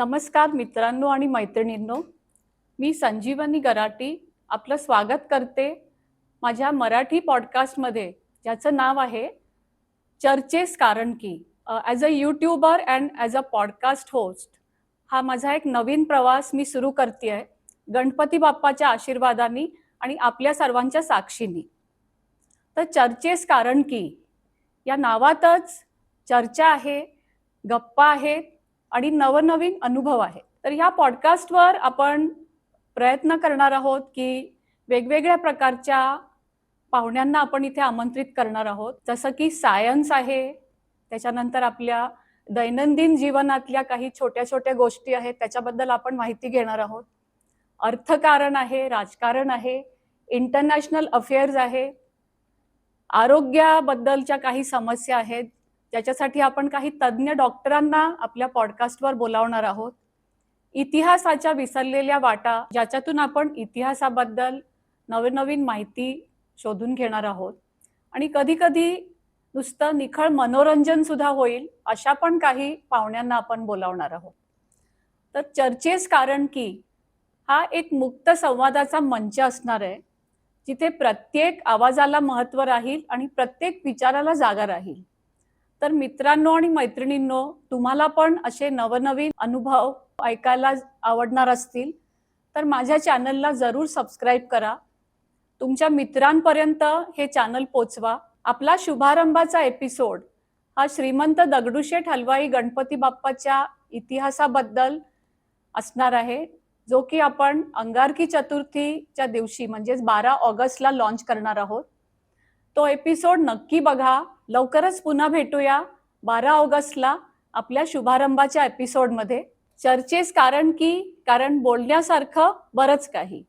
नमस्कार मित्रांनो आणि मैत्रिणींनो. मी संजीवनी गराटी आपलं स्वागत करते माझ्या मराठी पॉडकास्टमध्ये ज्याचं नाव आहे चर्चेस कारण की. As a YouTuber and as a podcast host हा माझा एक नवीन प्रवास मी सुरू करते आहे गणपती बाप्पाच्या आशीर्वादाने आणि आपल्या सर्वांच्या साक्षीनी. तर चर्चेस कारण की या नावातच चर्चा आहे गप्पा आहेत आणि नवनवीन अनुभव आहेत तर ह्या पॉडकास्टवर आपण प्रयत्न करणार आहोत की वेगवेगळ्या प्रकारच्या पाहुण्यांना आपण इथे आमंत्रित करणार आहोत. जसं की सायन्स आहे त्याच्यानंतर आपल्या दैनंदिन जीवनातल्या काही छोट्या छोट्या गोष्टी आहेत त्याच्याबद्दल आपण माहिती घेणार आहोत. अर्थकारण आहे राजकारण आहे इंटरनॅशनल अफेअर्स आहे आरोग्याबद्दलच्या काही समस्या आहेत ज्याच्यासाठी आपण काही तज्ज्ञ डॉक्टरांना आपल्या पॉडकास्टवर बोलावणार आहोत. इतिहासाच्या विसरलेल्या वाटा ज्याच्यातून आपण इतिहासाबद्दल नवनवीन माहिती शोधून घेणार आहोत. आणि कधी कधी नुसतं निखळ मनोरंजन सुद्धा होईल अशा पण काही पाहुण्यांना आपण बोलावणार आहोत. तर चर्चेस कारण की हा एक मुक्त संवादाचा मंच असणार आहे जिथे प्रत्येक आवाजाला महत्त्व राहील आणि प्रत्येक विचाराला जागा राहील. तर मित्रांनो आणि मैत्रिणींनो तुम्हाला पण असे नवनवीन अनुभव ऐकायला आवडणार असतील तर माझ्या चॅनलला जरूर सबस्क्राईब करा. तुमच्या मित्रांपर्यंत हे चॅनल पोचवा. आपला शुभारंभाचा एपिसोड हा श्रीमंत दगडूशेठ हलवाई गणपती बाप्पाच्या इतिहासाबद्दल असणार आहे जो की आपण अंगारकी चतुर्थीच्या दिवशी म्हणजेच बारा ऑगस्टला लॉन्च करणार आहोत. तो एपिसोड नक्की बघा. लवकरच पुन्हा भेटूया बारा ऑगस्टला आपल्या शुभारंभाच्या एपिसोडमध्ये चर्चेस कारण की कारण बोलण्यासारखं बरंच काही.